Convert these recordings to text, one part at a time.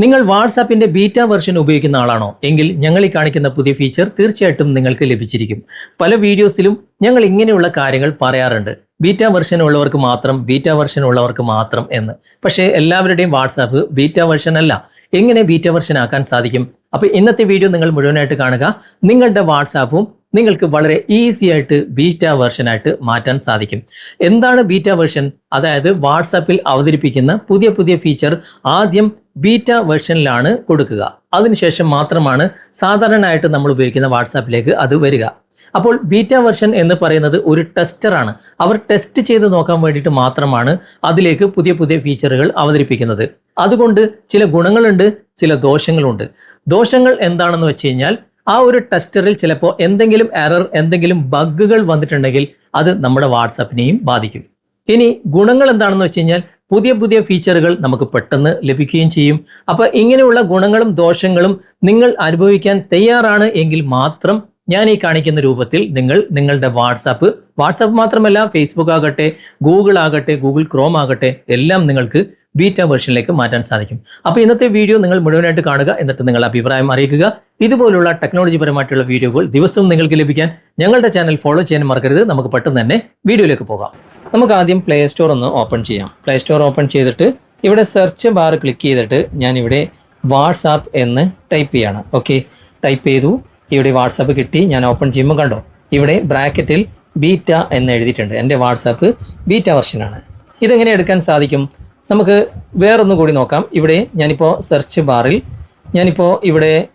നിങ്ങൾ വാട്സാപ്പിന്റെ beta version ഉപയോഗിക്കുന്ന ആളാണോ? എങ്കിൽ ഞങ്ങൾ ഈ കാണിക്കുന്ന പുതിയ ഫീച്ചർ തീർച്ചയായിട്ടും നിങ്ങൾക്ക് ലഭിച്ചിരിക്കും. പല വീഡിയോസിലും ഞങ്ങൾ ഇങ്ങനെയുള്ള കാര്യങ്ങൾ പറയാറുണ്ട്. ബീറ്റ വെർഷൻ ഉള്ളവർക്ക് മാത്രം ബീറ്റ വെർഷൻ ഉള്ളവർക്ക് മാത്രം എന്ന്. പക്ഷേ എല്ലാവരുടെയും വാട്സാപ്പ് ബീറ്റ വെർഷൻ അല്ല. എങ്ങനെ ബീറ്റ വെർഷൻ ആക്കാൻ സാധിക്കും? അപ്പൊ ഇന്നത്തെ വീഡിയോ നിങ്ങൾ മുഴുവനായിട്ട് കാണുക. നിങ്ങളുടെ വാട്സാപ്പും നിങ്ങൾക്ക് വളരെ ഈസി ആയിട്ട് ബീറ്റ വെർഷനായിട്ട് മാറ്റാൻ സാധിക്കും. എന്താണ് ബീറ്റ വെർഷൻ? അതായത് വാട്സാപ്പിൽ അവതരിപ്പിക്കുന്ന പുതിയ പുതിയ ഫീച്ചർ ആദ്യം ബീറ്റ വേർഷനിലാണ് കൊടുക്കുക. അതിനുശേഷം മാത്രമാണ് സാധാരണയായിട്ട് നമ്മൾ ഉപയോഗിക്കുന്ന വാട്സാപ്പിലേക്ക് അത് വരിക. അപ്പോൾ ബീറ്റ വെർഷൻ എന്ന് പറയുന്നത് ഒരു ടെസ്റ്ററാണ്. അവർ ടെസ്റ്റ് ചെയ്ത് നോക്കാൻ വേണ്ടിയിട്ട് മാത്രമാണ് അതിലേക്ക് പുതിയ പുതിയ ഫീച്ചറുകൾ അവതരിപ്പിക്കുന്നത്. അതുകൊണ്ട് ചില ഗുണങ്ങളുണ്ട് ചില ദോഷങ്ങളുണ്ട്. ദോഷങ്ങൾ എന്താണെന്ന് വെച്ച് കഴിഞ്ഞാൽ ആ ഒരു ടെസ്റ്ററിൽ ചിലപ്പോൾ എന്തെങ്കിലും എറർ എന്തെങ്കിലും ബഗ്ഗുകൾ വന്നിട്ടുണ്ടെങ്കിൽ അത് നമ്മുടെ വാട്സാപ്പിനെയും ബാധിക്കും. ഇനി ഗുണങ്ങൾ എന്താണെന്ന് വെച്ച് കഴിഞ്ഞാൽ പുതിയ പുതിയ ഫീച്ചറുകൾ നമുക്ക് പെട്ടെന്ന് ലഭിക്കുകയും ചെയ്യും. അപ്പോൾ ഇങ്ങനെയുള്ള ഗുണങ്ങളും ദോഷങ്ങളും നിങ്ങൾ അനുഭവിക്കാൻ തയ്യാറാണ് എങ്കിൽ മാത്രം ഞാൻ ഈ കാണിക്കുന്ന രൂപത്തിൽ നിങ്ങൾ നിങ്ങളുടെ വാട്സാപ്പ് വാട്സാപ്പ് മാത്രമല്ല ഫേസ്ബുക്ക് ആകട്ടെ ഗൂഗിൾ ആകട്ടെ ഗൂഗിൾ ക്രോം ആകട്ടെ എല്ലാം നിങ്ങൾക്ക് ബീറ്റ വേർഷനിലേക്ക് മാറ്റാൻ സാധിക്കും. അപ്പോൾ ഇന്നത്തെ വീഡിയോ നിങ്ങൾ മുഴുവനായിട്ട് കാണുക എന്നിട്ട് നിങ്ങൾ അഭിപ്രായം അറിയിക്കുക. ഇതുപോലുള്ള ടെക്നോളജി പരമായിട്ടുള്ള വീഡിയോകൾ ദിവസവും നിങ്ങൾക്ക് ലഭിക്കാൻ ഞങ്ങളുടെ ചാനൽ ഫോളോ ചെയ്യാൻ മറക്കരുത്. നമുക്ക് പെട്ടെന്ന് തന്നെ വീഡിയോയിലേക്ക് പോകാം. നമുക്ക് ആദ്യം പ്ലേ സ്റ്റോർ ഒന്ന് ഓപ്പൺ ചെയ്യാം. പ്ലേ സ്റ്റോർ ഓപ്പൺ ചെയ്തിട്ട് ഇവിടെ സെർച്ച് ബാർ ക്ലിക്ക് ചെയ്തിട്ട് ഞാൻ ഇവിടെ വാട്സാപ്പ് എന്ന് ടൈപ്പ് ചെയ്യാണ്. ഓക്കെ ടൈപ്പ് ചെയ്തു. ഇവിടെ വാട്സാപ്പ് കിട്ടി. ഞാൻ ഓപ്പൺ ചെയ്യുമ്പോൾ കണ്ടോ? ഇവിടെ ബ്രാക്കറ്റിൽ ബീറ്റ എന്ന് എഴുതിയിട്ടുണ്ട്. എന്റെ വാട്സാപ്പ് ബീറ്റ വെർഷനാണ് ഇതെങ്ങനെ എടുക്കാൻ സാധിക്കും? നമുക്ക് വേറൊന്നും കൂടി നോക്കാം. ഇവിടെ ഞാനിപ്പോൾ സെർച്ച് ബാറിൽ ഞാനിപ്പോൾ ഇവിടെ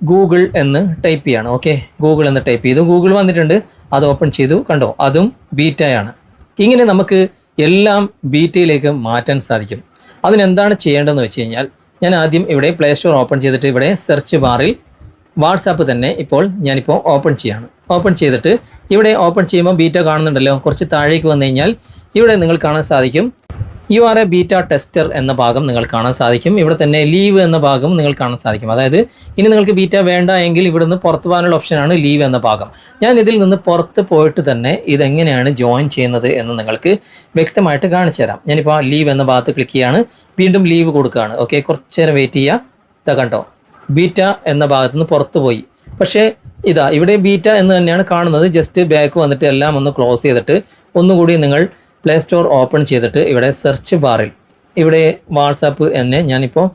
ഗൂഗിൾ എന്ന് ടൈപ്പ് ചെയ്യാണ്. ഓക്കെ ഗൂഗിൾ എന്ന് ടൈപ്പ് ചെയ്തു. ഗൂഗിൾ വന്നിട്ടുണ്ട്. അത് ഓപ്പൺ ചെയ്തു. കണ്ടോ? അതും ബീറ്റയാണ് ഇങ്ങനെ നമുക്ക് എല്ലാം ബീറ്റയിലേക്ക് മാറ്റാൻ സാധിക്കും. അതിനെന്താണ് ചെയ്യേണ്ടതെന്ന് വെച്ച് കഴിഞ്ഞാൽ ഞാൻ ആദ്യം ഇവിടെ പ്ലേ സ്റ്റോർ ഓപ്പൺ ചെയ്തിട്ട് ഇവിടെ സെർച്ച് ബാറിൽ വാട്സാപ്പ് തന്നെ ഇപ്പോൾ ഞാനിപ്പോൾ ഓപ്പൺ ചെയ്യാണ്. ഓപ്പൺ ചെയ്തിട്ട് ഇവിടെ ഓപ്പൺ ചെയ്യുമ്പോൾ ബീറ്റ കാണുന്നുണ്ടല്ലോ. കുറച്ച് താഴേക്ക് വന്നു കഴിഞ്ഞാൽ ഇവിടെ നിങ്ങൾ കാണാൻ സാധിക്കും. You are a beta tester എന്ന ഭാഗം നിങ്ങൾ കാണാൻ സാധിക്കും. ഇവിടെ തന്നെ ലീവ് എന്ന ഭാഗം നിങ്ങൾ കാണാൻ സാധിക്കും. അതായത് ഇനി നിങ്ങൾക്ക് ബീറ്റ വേണ്ട എങ്കിൽ ഇവിടെ നിന്ന് പുറത്ത് പോകാനുള്ള ഓപ്ഷനാണ് ലീവ് എന്ന ഭാഗം. ഞാൻ ഇതിൽ നിന്ന് പുറത്ത് പോയിട്ട് തന്നെ ഇതെങ്ങനെയാണ് ജോയിൻ ചെയ്യുന്നത് എന്ന് നിങ്ങൾക്ക് വ്യക്തമായിട്ട് കാണിച്ചു തരാം. ഞാനിപ്പോൾ ലീവ് എന്ന ഭാഗത്ത് ക്ലിക്ക് ചെയ്യാണ്. വീണ്ടും ലീവ് കൊടുക്കുകയാണ്. ഓക്കെ കുറച്ച് നേരം വെയിറ്റ് ചെയ്യുക. കണ്ടോ? ബീറ്റ എന്ന ഭാഗത്ത് നിന്ന് പുറത്ത് പോയി. പക്ഷേ ഇതാ ഇവിടെ ബീറ്റ എന്ന് തന്നെയാണ് കാണുന്നത്. ജസ്റ്റ് ബാക്ക് വന്നിട്ട് എല്ലാം ഒന്ന് ക്ലോസ് ചെയ്തിട്ട് ഒന്നുകൂടി നിങ്ങൾ പ്ലേ സ്റ്റോർ ഓപ്പൺ ചെയ്തിട്ട് ഇവിടെ സെർച്ച് ബാറിൽ ഇവിടെ വാട്സാപ്പ് എന്നെ ഞാനിപ്പോൾ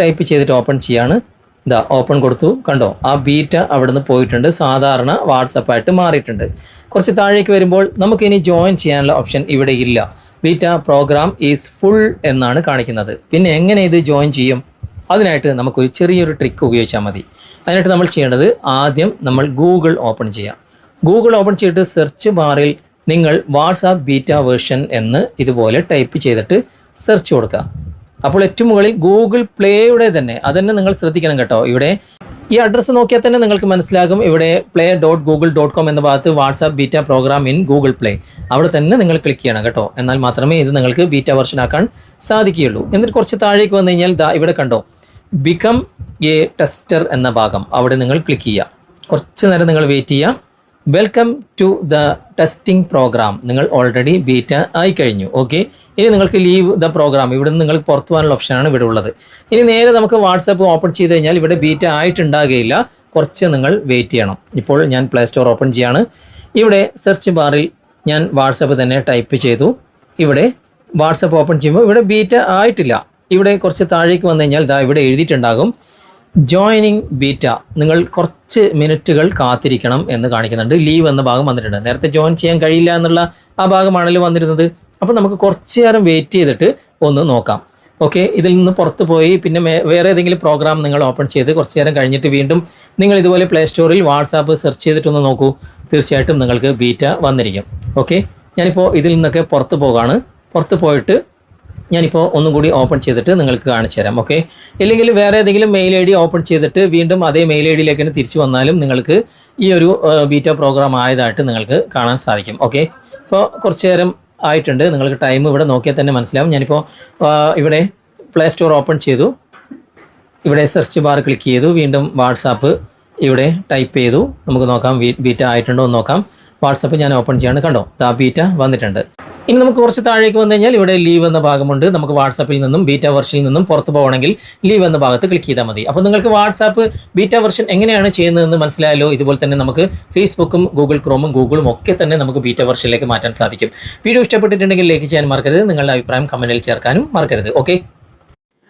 ടൈപ്പ് ചെയ്തിട്ട് ഓപ്പൺ ചെയ്യാണ്. ഇതാ ഓപ്പൺ കൊടുത്തു. കണ്ടോ? ആ ബീറ്റ അവിടെ നിന്ന് പോയിട്ടുണ്ട്. സാധാരണ വാട്സപ്പായിട്ട് മാറിയിട്ടുണ്ട്. കുറച്ച് താഴേക്ക് വരുമ്പോൾ നമുക്കിനി ജോയിൻ ചെയ്യാനുള്ള ഓപ്ഷൻ ഇവിടെ ഇല്ല. ബീറ്റ പ്രോഗ്രാം ഈസ് ഫുൾ എന്നാണ് കാണിക്കുന്നത്. പിന്നെ എങ്ങനെ ഇത് ജോയിൻ ചെയ്യും? അതിനായിട്ട് നമുക്കൊരു ചെറിയൊരു ട്രിക്ക് ഉപയോഗിച്ചാൽ മതി. അതിനായിട്ട് നമ്മൾ ചെയ്യേണ്ടത് ആദ്യം നമ്മൾ ഗൂഗിൾ ഓപ്പൺ ചെയ്യാം. ഗൂഗിൾ ഓപ്പൺ ചെയ്തിട്ട് സെർച്ച് ബാറിൽ നിങ്ങൾ വാട്സാപ്പ് ബീറ്റ വേർഷൻ എന്ന് ഇതുപോലെ ടൈപ്പ് ചെയ്തിട്ട് സെർച്ച് കൊടുക്കുക അപ്പോൾ ഏറ്റവും മുകളിൽ ഗൂഗിൾ പ്ലേയുടെ തന്നെ അതന്നെ നിങ്ങൾ ശ്രദ്ധിക്കണം കേട്ടോ. ഇവിടെ ഈ അഡ്രസ്സ് നോക്കിയാൽ തന്നെ നിങ്ങൾക്ക് മനസ്സിലാകും. ഇവിടെ play dot Google dot com എന്ന ഭാഗത്ത് WhatsApp beta program in Google Play അവിടെ തന്നെ നിങ്ങൾ ക്ലിക്ക് ചെയ്യണം കേട്ടോ. എന്നാൽ മാത്രമേ ഇത് നിങ്ങൾക്ക് ബീറ്റ വെർഷൻ ആക്കാൻ സാധിക്കുകയുള്ളൂ. എന്നിട്ട് കുറച്ച് താഴേക്ക് വന്നു കഴിഞ്ഞാൽ ദാ ഇവിടെ കണ്ടോ. ബിക്കം എ ടെസ്റ്റർ എന്ന ഭാഗം. അവിടെ നിങ്ങൾ ക്ലിക്ക് ചെയ്യുക. കുറച്ച് നേരം നിങ്ങൾ വെയിറ്റ് ചെയ്യുക. Welcome to the testing program നിങ്ങൾ ഓൾറെഡി ബീറ്റ ആയി കഴിഞ്ഞു. ഓക്കെ ഇനി നിങ്ങൾക്ക് ലീവ് ദ പ്രോഗ്രാം ഇവിടെ നിന്ന് നിങ്ങൾക്ക് പുറത്തു പോകാനുള്ള ഓപ്ഷനാണ് ഇവിടെ ഉള്ളത്. ഇനി നേരെ നമുക്ക് വാട്സാപ്പ് ഓപ്പൺ ചെയ്ത് കഴിഞ്ഞാൽ ഇവിടെ ബീറ്റ ആയിട്ടുണ്ടാകുകയില്ല കുറച്ച് നിങ്ങൾ വെയിറ്റ് ചെയ്യണം. ഇപ്പോൾ ഞാൻ പ്ലേ സ്റ്റോർ ഓപ്പൺ ചെയ്യാണ്. ഇവിടെ സെർച്ച് ബാറിൽ ഞാൻ വാട്സപ്പ് തന്നെ ടൈപ്പ് ചെയ്തു. ഇവിടെ വാട്സപ്പ് ഓപ്പൺ ചെയ്യുമ്പോൾ ഇവിടെ ബീറ്റ ആയിട്ടില്ല. ഇവിടെ കുറച്ച് താഴേക്ക് വന്നു കഴിഞ്ഞാൽ ഇതാ ഇവിടെ എഴുതിയിട്ടുണ്ടാകും. ജോയിനിങ് ബീറ്റ നിങ്ങൾ കുറച്ച് മിനിറ്റുകൾ കാത്തിരിക്കണം എന്ന് കാണിക്കുന്നുണ്ട്. ലീവ് എന്ന ഭാഗം വന്നിട്ടുണ്ട്. നേരത്തെ ജോയിൻ ചെയ്യാൻ കഴിയില്ല എന്നുള്ള ആ ഭാഗമാണല്ലോ വന്നിരുന്നത്. അപ്പോൾ നമുക്ക് കുറച്ച് നേരം വെയിറ്റ് ചെയ്തിട്ട് ഒന്ന് നോക്കാം. ഓക്കെ ഇതിൽ നിന്ന് പുറത്ത് പോയി പിന്നെ വേറെ ഏതെങ്കിലും പ്രോഗ്രാം നിങ്ങൾ ഓപ്പൺ ചെയ്ത് കുറച്ച് നേരം കഴിഞ്ഞിട്ട് വീണ്ടും നിങ്ങൾ ഇതുപോലെ പ്ലേ സ്റ്റോറിൽ വാട്സാപ്പ് സെർച്ച് ചെയ്തിട്ടൊന്ന് നോക്കൂ. തീർച്ചയായിട്ടും നിങ്ങൾക്ക് ബീറ്റ വന്നിരിക്കും. ഓക്കെ ഞാനിപ്പോൾ ഇതിൽ നിന്നൊക്കെ പുറത്ത് പോകാണ്. പുറത്ത് പോയിട്ട് ഞാനിപ്പോൾ ഒന്നും കൂടി ഓപ്പൺ ചെയ്തിട്ട് നിങ്ങൾക്ക് കാണിച്ചു തരാം ഓക്കെ ഇല്ലെങ്കിൽ വേറെ ഏതെങ്കിലും മെയിൽ ഐ ഡി ഓപ്പൺ ചെയ്തിട്ട് വീണ്ടും അതേ മെയിൽ ഐ ഡിയിലേക്ക് തന്നെ തിരിച്ചു വന്നാലും നിങ്ങൾക്ക് ഈ ഒരു ബീറ്റ പ്രോഗ്രാം ആയതായിട്ട് നിങ്ങൾക്ക് കാണാൻ സാധിക്കും ഓക്കെ ഇപ്പോൾ കുറച്ച് നേരം ആയിട്ടുണ്ട് നിങ്ങൾക്ക് ടൈം ഇവിടെ നോക്കിയാൽ തന്നെ മനസ്സിലാവും. ഞാനിപ്പോൾ ഇവിടെ പ്ലേ സ്റ്റോർ ഓപ്പൺ ചെയ്തു. ഇവിടെ സെർച്ച് ബാർ ക്ലിക്ക് ചെയ്തു. വീണ്ടും വാട്സാപ്പ് ഇവിടെ ടൈപ്പ് ചെയ്തു. നമുക്ക് നോക്കാം ബീറ്റ ആയിട്ടുണ്ടോ എന്ന് നോക്കാം. വാട്സാപ്പ് ഞാൻ ഓപ്പൺ ചെയ്യാണ് കണ്ടോ? ദാ ബീറ്റ വന്നിട്ടുണ്ട്. ഇനി നമുക്ക് കുറച്ച് താഴേക്ക് വന്നു കഴിഞ്ഞാൽ ഇവിടെ ലീവ് എന്ന ഭാഗമുണ്ട്. നമുക്ക് വാട്സാപ്പിൽ നിന്നും ബീറ്റ വെർഷനിൽ നിന്നും പുറത്ത് പോകണമെങ്കിൽ ലീവ് എന്ന ഭാഗത്ത് ക്ലിക്ക് ചെയ്താൽ മതി. അപ്പോൾ നിങ്ങൾക്ക് വാട്സാപ്പ് ബീറ്റ വെർഷൻ എങ്ങനെയാണ് ചെയ്യുന്നതെന്ന് മനസ്സിലായല്ലോ ഇതുപോലെ തന്നെ നമുക്ക് ഫേസ്ബുക്കും ഗൂഗിൾ ക്രോമും ഗൂഗിളും ഒക്കെ തന്നെ നമുക്ക് ബീറ്റ വെർഷനിലേക്ക് മാറ്റാൻ സാധിക്കും. വീഡിയോ ഇഷ്ടപ്പെട്ടിട്ടുണ്ടെങ്കിൽ ലൈക്ക് ചെയ്യാൻ മറക്കരുത്. നിങ്ങളുടെ അഭിപ്രായം കമന്റിൽ ചേർക്കാനും മറക്കരുത്. ഓക്കെ